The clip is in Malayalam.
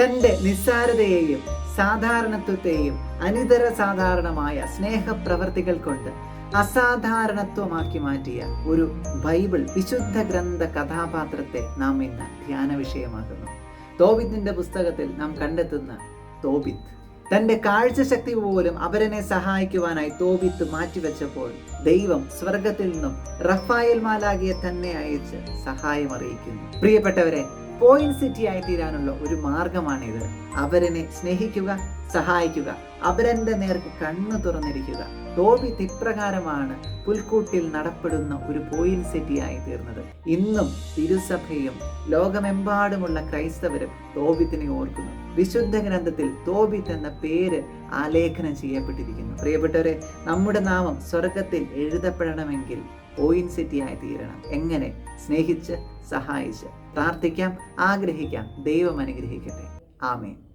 തന്റെ നിസ്സാരതയെയും സാധാരണത്വത്തെയും അനിതര സാധാരണമായ സ്നേഹപ്രവർത്തികൾ കൊണ്ട് അസാധാരണത്വമാക്കി മാറ്റിയ ഒരു ബൈബിൾ വിശുദ്ധ ഗ്രന്ഥ കഥാപാത്രത്തെ നാം ഇന്ന് ധ്യാന വിഷയമാക്കുന്നു. തോബിത്തിന്റെ പുസ്തകത്തിൽ നാം കണ്ടെത്തുന്ന തോബിത്ത് തന്റെ കാഴ്ചശക്തി പോലും അവരനെ സഹായിക്കുവാനായി തോബിത്ത് മാറ്റിവെച്ചപ്പോൾ ദൈവം സ്വർഗത്തിൽ നിന്നും റഫായൽ മാലാകിയെ തന്നെ അയച്ച് സഹായം അറിയിക്കുന്നു. പ്രിയപ്പെട്ടവരെ പോയിന്റ് സിറ്റി ആയി തീരാനുള്ള ഒരു മാർഗമാണിത്. അവരനെ സ്നേഹിക്കുക സഹായിക്കുക അവരന്റെ നേർക്ക് കണ്ണു തുറന്നിരിക്കുക. ടോബി ഇപ്രകാരമാണ് പുൽക്കൂട്ടിൽ നടപ്പെടുന്ന ഒരു പോയിന്റ് സിറ്റി ആയി തീർന്നത്. ഇന്നും തിരുസഭയും ലോകമെമ്പാടുമുള്ള ക്രൈസ്തവരും തോബിത്തിനെ ഓർക്കുന്നു. വിശുദ്ധ ഗ്രന്ഥത്തിൽ തോബിത്ത് എന്ന പേര് ആലേഖനം ചെയ്യപ്പെട്ടിരിക്കുന്നു. പ്രിയപ്പെട്ടവരെ നമ്മുടെ നാമം സ്വർഗത്തിൽ എഴുതപ്പെടണമെങ്കിൽ പോയിന്റ് സിറ്റി ആയി തീരണം. എങ്ങനെ? സ്നേഹിച്ച് സഹായിച്ച് പ്രാർത്ഥിക്കാം ആഗ്രഹിക്കാം ദൈവം അനുഗ്രഹിക്കട്ടെ. ആമേൻ.